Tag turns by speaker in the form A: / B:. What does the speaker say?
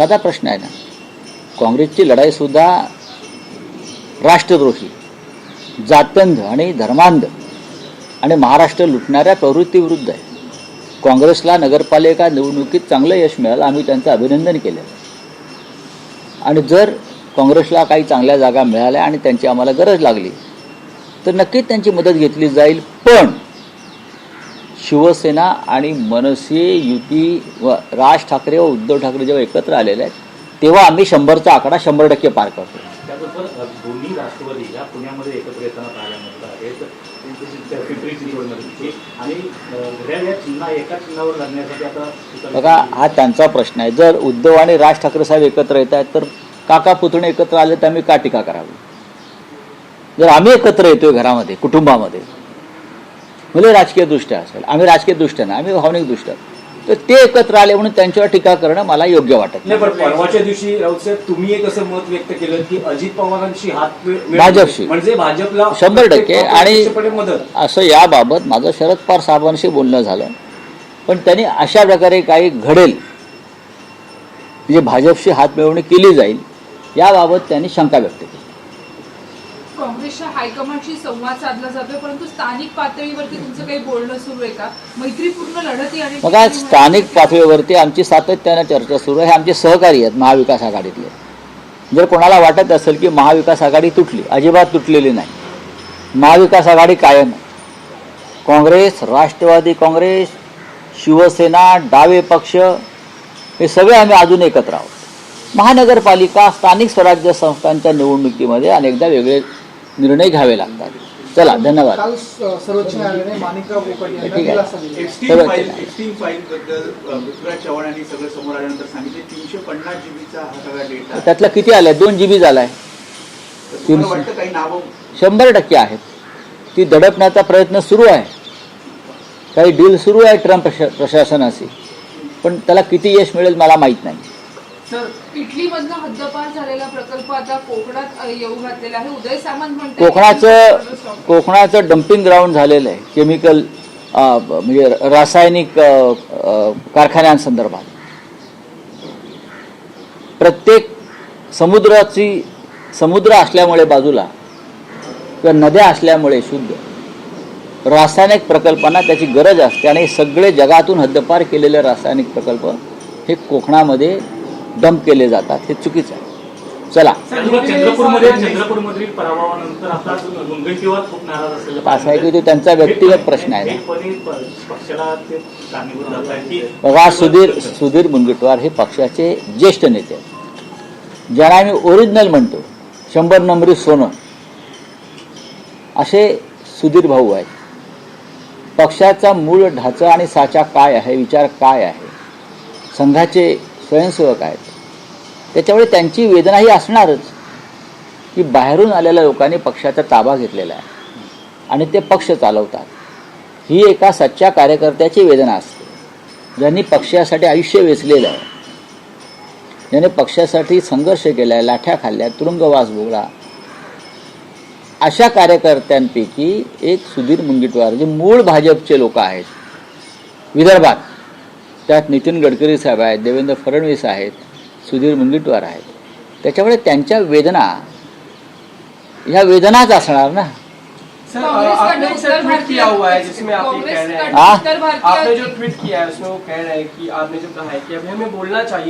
A: साधा प्रश्न आहे ना. काँग्रेसची लढाईसुद्धा राष्ट्रद्रोही जातंध आणि धर्मांध आणि महाराष्ट्र लुटणाऱ्या प्रवृत्तीविरुद्ध आहे. काँग्रेसला नगरपालिका निवडणुकीत चांगलं यश मिळालं आम्ही त्यांचं अभिनंदन केलं. आणि जर काँग्रेसला काही चांगल्या जागा मिळाल्या आणि त्यांची आम्हाला गरज लागली तर नक्कीच त्यांची मदत घेतली जाईल. पण शिवसेना आणि मनसे युती व राज ठाकरे व उद्धव ठाकरे जेव्हा एकत्र आलेले आहेत तेव्हा आम्ही शंभरचा आकडा शंभर टक्के पार करतो.
B: त्याबरोबर अ, दोन्ही राष्ट्रवादी या पुण्यामध्ये एकत्र येताना पाहायला मिळत आहेत. त्या पिंपरी चिंचवडमध्ये. आणि अ, घड्याळ या चिन्हा एका चिन्हावर लढण्यासाठी आता उचलण्यात
A: बघा. हा त्यांचा प्रश्न आहे. जर उद्धव आणि राज ठाकरे साहेब एकत्र येत आहेत तर काका पुतणे एकत्र आले तर आम्ही का टीका करावी? जर आम्ही एकत्र येतोय घरामध्ये कुटुंबामध्ये म्हणजे राजकीय दृष्ट्या असेल. आम्ही राजकीय दृष्ट्या नाही आम्ही भावनिक दृष्ट्या. तर ते एकत्र आले म्हणून त्यांच्यावर टीका करणं मला योग्य वाटत नाही
C: पण परवाच्या दिवशी राऊत साहेब तुम्ही एक असं मत व्यक्त केलं की अजित पवारांशी हात
A: भाजपशी.
C: म्हणजे भाजपला
A: शंभर टक्के. आणि असं याबाबत माझं शरद पवार साहेबांशी बोलणं झालं. पण त्यांनी अशा प्रकारे काही घडेल म्हणजे भाजपशी हात मिळवणी केली जाईल याबाबत त्यांनी शंका व्यक्त केली.
D: काँग्रेसच्या हायकमांडशी संवाद साधला जातोय परंतु स्थानिक पातळीवरती तुमचं काही बोलणं सुरू आहे का? मैत्रीपूर्ण लढती आणि
A: मग आज स्थानिक पातळीवरती आमची सातत्यानं चर्चा सुरू आहे. हे आमचे सहकारी आहेत महाविकास आघाडीतले. जर कोणाला वाटत असेल की महाविकास आघाडी तुटली अजिबात तुटलेली नाही. महाविकास आघाडी कायम आहे. काँग्रेस राष्ट्रवादी काँग्रेस शिवसेना डावे पक्ष हे सगळे आम्ही अजून एकत्र आहोत. महानगरपालिका स्थानिक स्वराज्य संस्थांच्या निवडणुकीमध्ये अनेकदा वेगळे निर्णय घ्यावे लागतात. चला धन्यवाद.
E: सर्वोच्च न्यायालयाने माणिकराव यांना
F: एक्स्ट्रीम फाईल. एक्स्ट्रीम फाईल बद्दल पृथ्वीराज चव्हाण यांनी सगळं समोर आल्यानंतर सांगितले तीनशे पन्नास जीबीचा हा सगळा डेटा.
A: त्यातला किती आलाय? दोन जी बी झालाय.
F: वाटतं काही नावं?
A: शंभर टक्के आहेत. ती दडपण्याचा प्रयत्न सुरू आहे. काही डील सुरू आहे ट्रम्प प्रशा- प्रशासनाशी. पण त्याला किती यश मिळेल मला माहीत नाही.
D: सर इटलीमधला हद्दपार झालेला प्रकल्प आता कोकणात येऊ घातलेला आहे. उदय सामंत म्हणतात
A: कोकणाचं कोकणाचं डम्पिंग ग्राउंड झालेलं आहे केमिकल म्हणजे रासायनिक कारखान्यांसंदर्भात. प्रत्येक समुद्राची समुद्र असल्यामुळे बाजूला किंवा नद्या असल्यामुळे शुद्ध. रासायनिक प्रकल्पांना त्याची गरज असते आणि सगळे जगातून हद्दपार केलेले रासायनिक प्रकल्प हे कोकणामध्ये डंप केले जातात. हे चुकीचं आहे. चला. असं आहे की तो त्यांचा व्यक्तिगत प्रश्न आहे बघा सुधीर सुधीर मुनगंटीवार हे पक्षाचे ज्येष्ठ नेते आहेत. ज्यांना आम्ही ओरिजिनल म्हणतो. शंभर नंबरी सोनं. असे सुधीर भाऊ आहेत. पक्षाचा मूळ ढाचा आणि साचा काय आहे? विचार काय आहे? संघाचे स्वयंसेवक आहेत. त्याच्यामुळे त्यांची वेदना ही असणारच की बाहेरून आलेल्या लोकांनी पक्षाचा ताबा घेतलेला आहे. आणि ते पक्ष चालवतात. ही एका सच्च्या कार्यकर्त्याची वेदना असते. ज्यांनी पक्षासाठी आयुष्य वेचलेलं आहे. ज्याने पक्षासाठी संघर्ष केला आहे लाठ्या खाल्ल्या तुरुंगवास भोगला. अशा कार्यकर्त्यांपैकी एक सुधीर मुंगीटवार जे मूळ भाजपचे लोक आहेत. विदर्भात. त्यात नितीन गडकरी साहेब आहेत देवेंद्र फडणवीस आहेत सुधीर मुनगंटीवार आहेत. त्याच्यामुळे त्यांच्या वेदना ह्या वेदनाच असणार ना.
G: आपने
D: जो
G: है हैं।
A: हाँ?
G: ट्वीट किया है उसमें वो कह रहे हैं कि आपने जो कहा है कि अभी हमें बोलना चाहिए